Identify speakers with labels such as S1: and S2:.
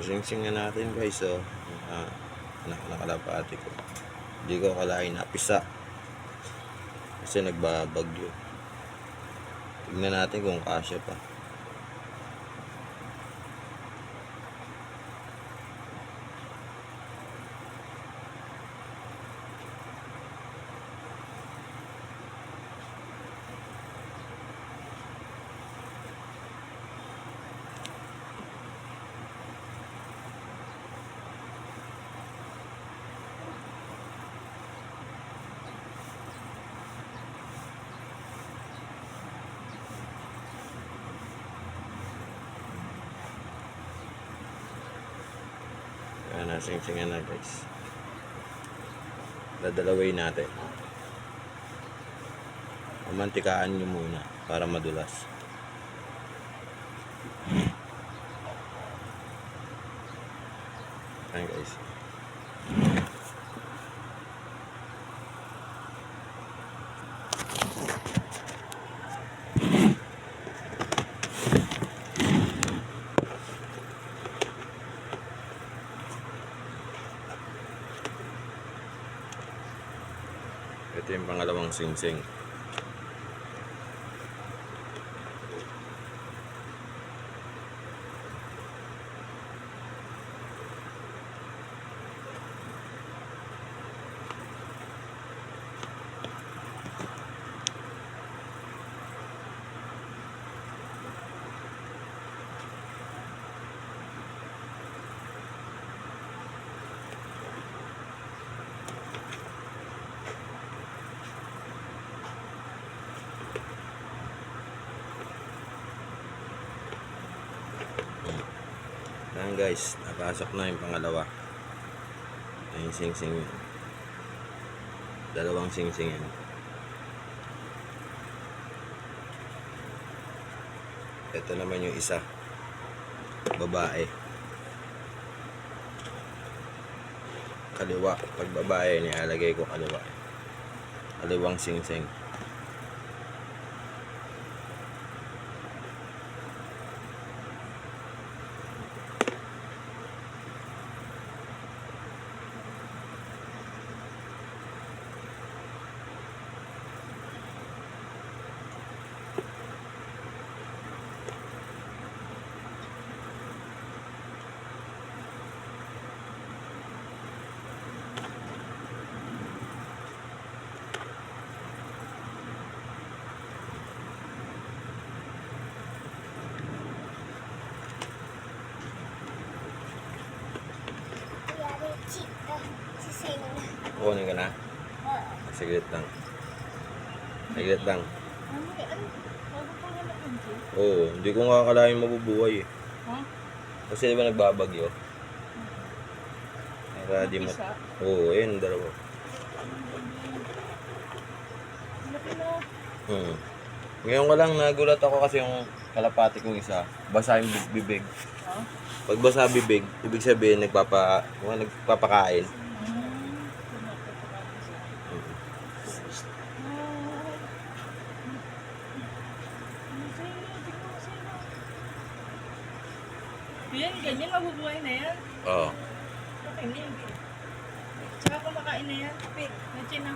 S1: Sing-singan natin guys, oh. Ah, anak na kalapati ko. Hindi ko kalain napisa. Kasi nagbabagyo. Tignan natin kung kasya pa. Kaya na, sing-singan na guys. Dadalawin natin. Mamantikaan nyo muna para madulas. Ayan guys. Ito yung pangalawang sing-sing. Ayan guys, napasok na yung pangalawa. Ayan yung sing-sing yun. Dalawang sing-sing yan. Ito naman yung isa. Babae. Kaliwa. Pag babae, nilalagay ko kaliwa. Kaliwang sing-sing.
S2: Kuya
S1: Kukunin ka na?
S2: Oo.
S1: Saglit lang. Saglit lang. Oo, hindi ko nga akalain mabubuhay eh.
S3: Ha?
S1: Kasi di ba nagbabagyo? Para di mo...
S3: Isa?
S1: Oo, ayun, dalawa. Hmm. Ngayon ko lang nagulat ako kasi yung kalapati kong isa, basa yung bib- bibig. Pag basa bibig, ibig sabihin nagpapa, nagpapakain.
S3: Yan, ganyan, mabubuhay na yan.
S1: Oo.
S3: Okay yan. Tsaka kumakain na yan. Pig, na